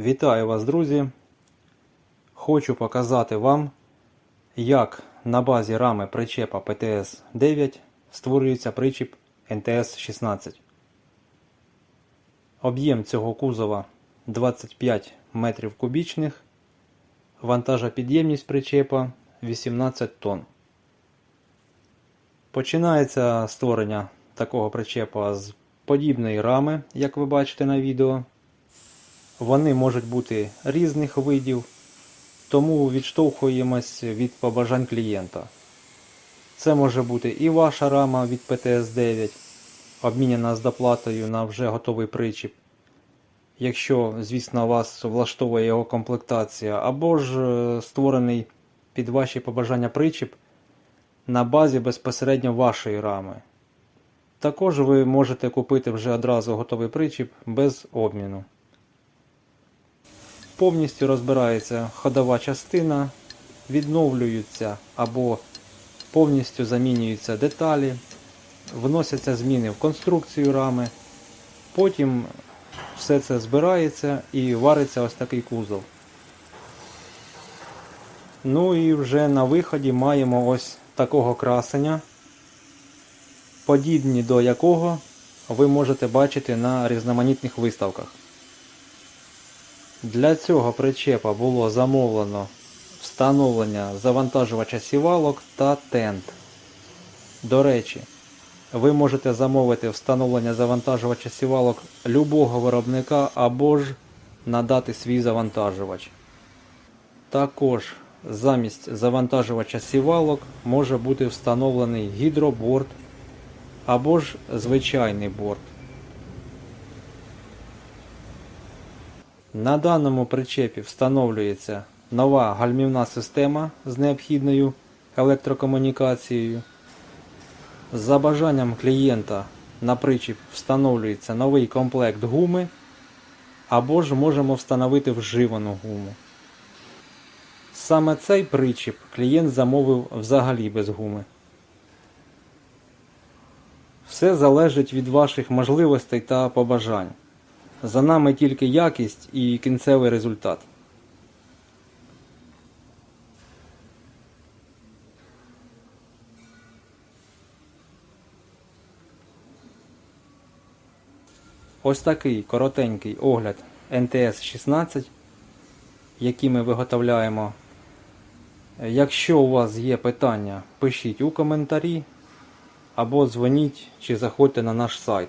Вітаю вас, друзі! Хочу показати вам, як на базі рами причепа ПТС-9 створюється причіп НТС-16. Об'єм цього кузова 25 метрів кубічних, вантажопідємність причепа 18 тонн. Починається створення такого причепа з подібної рами, як ви бачите на відео. Вони можуть бути різних видів, тому відштовхуємось від побажань клієнта. Це може бути і ваша рама від ПТС-9, обміняна з доплатою на вже готовий причіп. Якщо, звісно, вас влаштовує його комплектація, або ж е, створений під ваші побажання причіп на базі безпосередньо вашої рами. Також ви можете купити вже одразу готовий причіп без обміну. Повністю розбирається ходова частина, відновлюються або повністю замінюються деталі, вносяться зміни в конструкцію рами. Потім все це збирається і вариться ось такий кузов. Ну і вже на виході маємо ось такого красення, подібні до якого ви можете бачити на різноманітних виставках. Для цього причепа було замовлено встановлення завантажувача сівалок та тент. До речі, ви можете замовити встановлення завантажувача сівалок любого виробника або ж надати свій завантажувач. Також замість завантажувача сівалок може бути встановлений гідроборд або ж звичайний борт. На даному причепі встановлюється нова гальмівна система з необхідною електрокомунікацією. За бажанням клієнта на причіп встановлюється новий комплект гуми, або ж можемо встановити вживану гуму. Саме цей причіп клієнт замовив взагалі без гуми. Все залежить від ваших можливостей та побажань. За нами тільки якість і кінцевий результат. Ось такий коротенький огляд НТС-16, який ми виготовляємо. Якщо у вас є питання, пишіть у коментарі або дзвоніть чи заходьте на наш сайт.